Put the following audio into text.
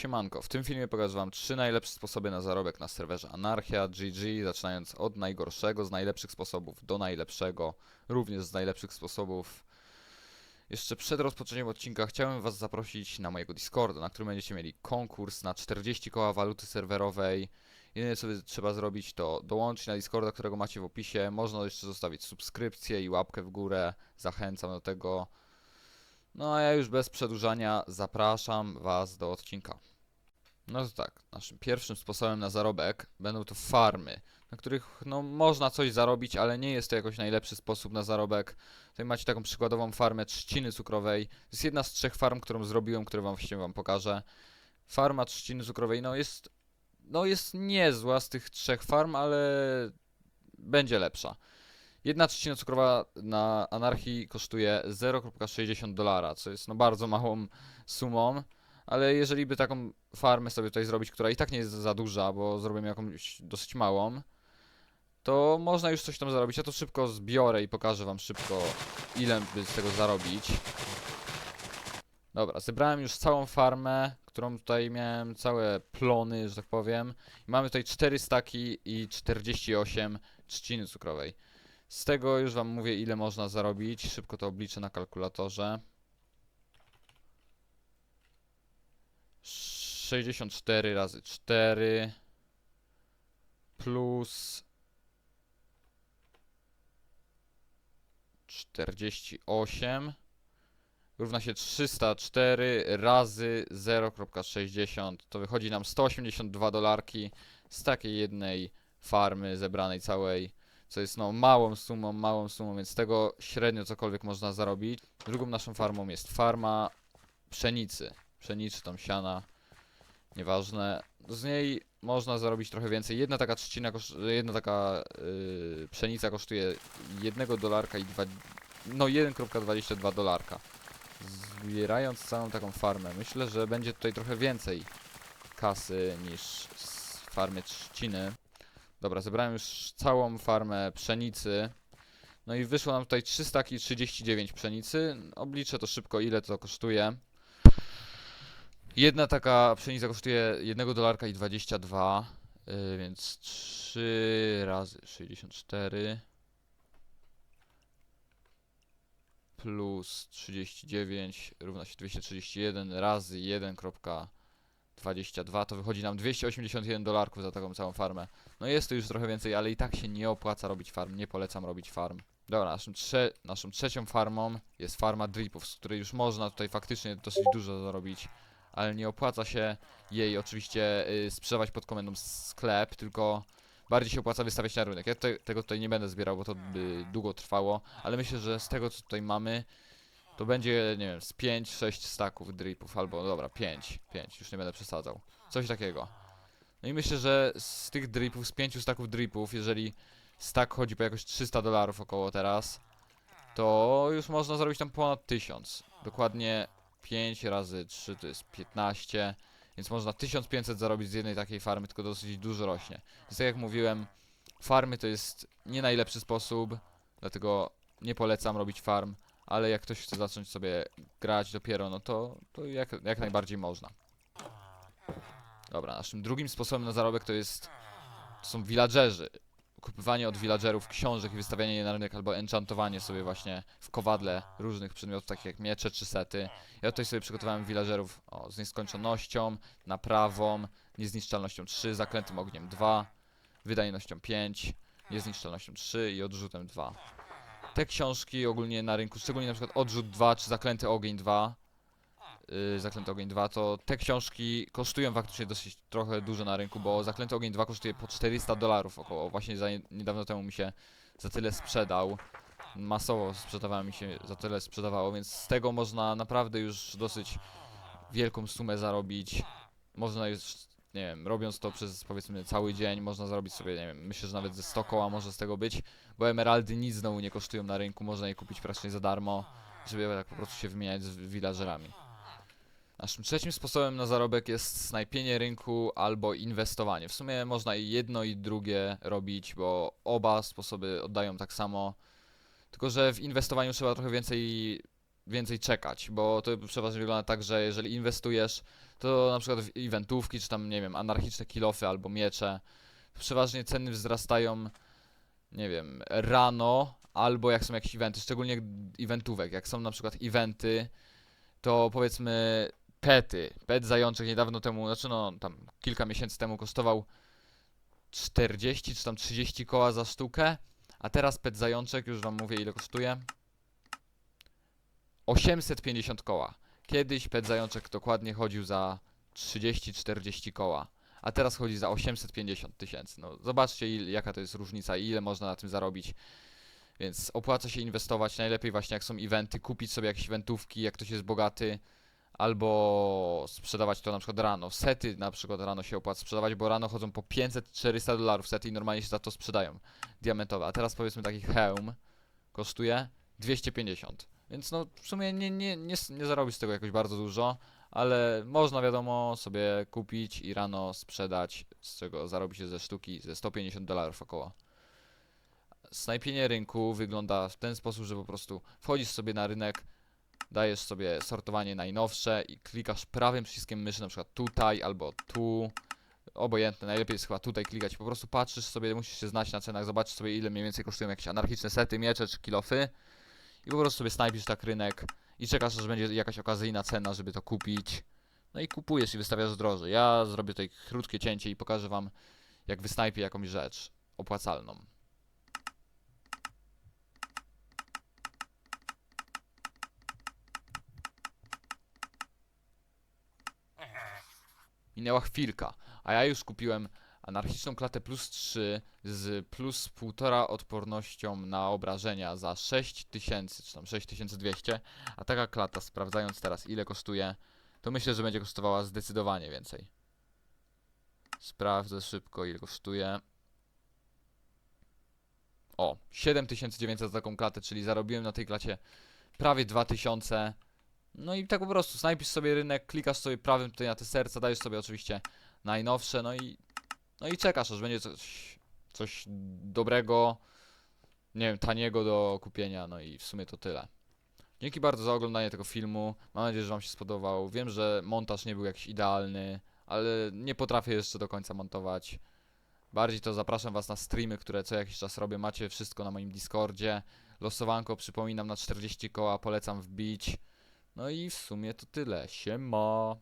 Siemanko, w tym filmie pokażę wam trzy najlepsze sposoby na zarobek na serwerze Anarchia GG, zaczynając od najgorszego z najlepszych sposobów do najlepszego, również z najlepszych sposobów. Jeszcze przed rozpoczęciem odcinka chciałem was zaprosić na mojego Discorda, na którym będziecie mieli konkurs na 40 koła waluty serwerowej. Jedyne co trzeba zrobić to dołączyć na Discorda, którego macie w opisie. Można jeszcze zostawić subskrypcję i łapkę w górę. Zachęcam do tego. No a ja już bez przedłużania zapraszam Was do odcinka. No to tak, naszym pierwszym sposobem na zarobek będą to farmy, na których no można coś zarobić, ale nie jest to jakoś najlepszy sposób na zarobek. Tutaj macie taką przykładową farmę trzciny cukrowej. To jest jedna z trzech farm, którą zrobiłem, które wam właściwie wam pokażę. Farma trzciny cukrowej no jest no jest niezła z tych trzech farm, ale będzie lepsza. Jedna trzcina cukrowa na anarchii kosztuje 0,60 dolara, co jest no bardzo małą sumą, ale jeżeli by taką farmę sobie tutaj zrobić, która i tak nie jest za duża, bo zrobimy jakąś dosyć małą, to można już coś tam zarobić. Ja to szybko zbiorę i pokażę wam szybko, ile by z tego zarobić. Dobra, zebrałem już całą farmę, którą tutaj miałem, całe plony, że tak powiem. I mamy tutaj 4 staki i 48 trzciny cukrowej. Z tego już wam mówię ile można zarobić. Szybko to obliczę na kalkulatorze. 64 razy 4 plus 48 równa się 304 razy 0,60 to wychodzi nam 182 dolarki z takiej jednej farmy zebranej całej co jest no małą sumą, małą sumą, więc tego średnio cokolwiek można zarobić. Drugą naszą farmą jest farma pszenicy, pszenicy tam siana, nieważne. Z niej można zarobić trochę więcej. Jedna taka trzcina, jedna taka yy, pszenica kosztuje 1 dolarka i dwa, no 1,22 dolarka. Zbierając całą taką farmę, myślę, że będzie tutaj trochę więcej kasy niż z farmy trzciny. Dobra, zebrałem już całą farmę pszenicy. No i wyszło nam tutaj 339 pszenicy. Obliczę to szybko, ile to kosztuje. Jedna taka pszenica kosztuje 1 dolarka i 22, yy, więc 3 razy 64 plus 39 równa się 231 razy 1,22 to wychodzi nam 281 dolarków za taką całą farmę. No jest to już trochę więcej, ale i tak się nie opłaca robić farm, nie polecam robić farm. Dobra, naszym, trze naszą trzecią farmą jest farma dripów, z której już można tutaj faktycznie dosyć dużo zarobić, ale nie opłaca się jej oczywiście y, sprzedawać pod komendą sklep, tylko bardziej się opłaca wystawiać na rynek. Ja te tego tutaj nie będę zbierał, bo to by długo trwało, ale myślę, że z tego co tutaj mamy, to będzie, nie wiem, z 5-6 staków dripów, albo dobra, 5, 5, już nie będę przesadzał. Coś takiego. No i myślę, że z tych dripów, z 5 staków dripów, jeżeli stack chodzi po jakoś 300 dolarów około teraz, to już można zrobić tam ponad 1000. Dokładnie 5 razy 3 to jest 15, więc można 1500 zarobić z jednej takiej farmy, tylko dosyć dużo rośnie. Więc tak jak mówiłem, farmy to jest nie najlepszy sposób, dlatego nie polecam robić farm, ale jak ktoś chce zacząć sobie grać dopiero, no to, to jak, jak najbardziej można. Dobra, naszym drugim sposobem na zarobek to jest to są villagerzy. Kupywanie od villagerów książek i wystawianie je na rynek albo enchantowanie sobie właśnie w kowadle różnych przedmiotów, takich jak miecze czy sety. Ja tutaj sobie przygotowałem villagerów o, z nieskończonością, naprawą, niezniszczalnością 3, zaklętym ogniem 2, wydajnością 5, niezniszczalnością 3 i odrzutem 2. Te książki ogólnie na rynku, szczególnie na przykład odrzut 2 czy zaklęty ogień 2, yy, Zaklęty Ogień 2, to te książki kosztują faktycznie dosyć trochę dużo na rynku, bo Zaklęty Ogień 2 kosztuje po 400 dolarów około. Właśnie za, niedawno temu mi się za tyle sprzedał. Masowo sprzedawało mi się za tyle sprzedawało, więc z tego można naprawdę już dosyć wielką sumę zarobić. Można już, nie wiem, robiąc to przez powiedzmy cały dzień, można zarobić sobie, nie wiem, myślę, że nawet ze 100 koła może z tego być, bo emeraldy nic znowu nie kosztują na rynku, można je kupić praktycznie za darmo, żeby tak po prostu się wymieniać z villagerami. Naszym trzecim sposobem na zarobek jest snajpienie rynku albo inwestowanie. W sumie można i jedno i drugie robić, bo oba sposoby oddają tak samo. Tylko, że w inwestowaniu trzeba trochę więcej więcej czekać, bo to przeważnie wygląda tak, że jeżeli inwestujesz, to na przykład w eventówki, czy tam, nie wiem, anarchiczne kilofy albo miecze, przeważnie ceny wzrastają, nie wiem, rano, albo jak są jakieś eventy, szczególnie eventówek, jak są na przykład eventy, to powiedzmy pety, pet zajączek niedawno temu, znaczy no tam kilka miesięcy temu kosztował 40 czy tam 30 koła za sztukę, a teraz pet zajączek, już wam mówię ile kosztuje, 850 koła. Kiedyś pet zajączek dokładnie chodził za 30-40 koła, a teraz chodzi za 850 tysięcy. No zobaczcie jaka to jest różnica i ile można na tym zarobić. Więc opłaca się inwestować, najlepiej właśnie jak są eventy, kupić sobie jakieś eventówki, jak ktoś jest bogaty, albo sprzedawać to na przykład rano. Sety na przykład rano się opłaca sprzedawać, bo rano chodzą po 500-400 dolarów sety i normalnie się za to sprzedają. Diamentowe. A teraz powiedzmy taki hełm kosztuje 250. Więc no w sumie nie, nie, nie, nie z tego jakoś bardzo dużo, ale można wiadomo sobie kupić i rano sprzedać, z czego zarobi się ze sztuki ze 150 dolarów około. Snajpienie rynku wygląda w ten sposób, że po prostu wchodzisz sobie na rynek, dajesz sobie sortowanie najnowsze i klikasz prawym przyciskiem myszy, na przykład tutaj albo tu. Obojętne, najlepiej jest chyba tutaj klikać. Po prostu patrzysz sobie, musisz się znać na cenach, zobaczysz sobie ile mniej więcej kosztują jakieś anarchiczne sety, miecze czy kilofy. I po prostu sobie snajpisz tak rynek i czekasz, aż będzie jakaś okazyjna cena, żeby to kupić. No i kupujesz i wystawiasz drożej. Ja zrobię tutaj krótkie cięcie i pokażę wam, jak wysnajpię jakąś rzecz opłacalną. Minęła chwilka, a ja już kupiłem anarchiczną klatę plus 3 z plus 1,5 odpornością na obrażenia za 6000 czy tam 6200, a taka klata, sprawdzając teraz ile kosztuje, to myślę, że będzie kosztowała zdecydowanie więcej. Sprawdzę szybko ile kosztuje. O, 7900 za taką klatę, czyli zarobiłem na tej klacie prawie 2000. No i tak po prostu snajpisz sobie rynek, klikasz sobie prawym tutaj na te serca, dajesz sobie oczywiście najnowsze, no i no i czekasz, aż będzie coś, coś dobrego, nie wiem, taniego do kupienia, no i w sumie to tyle. Dzięki bardzo za oglądanie tego filmu, mam nadzieję, że wam się spodobał. Wiem, że montaż nie był jakiś idealny, ale nie potrafię jeszcze do końca montować. Bardziej to zapraszam was na streamy, które co jakiś czas robię, macie wszystko na moim Discordzie. Losowanko, przypominam, na 40 koła, polecam wbić. No i w sumie to tyle, siema.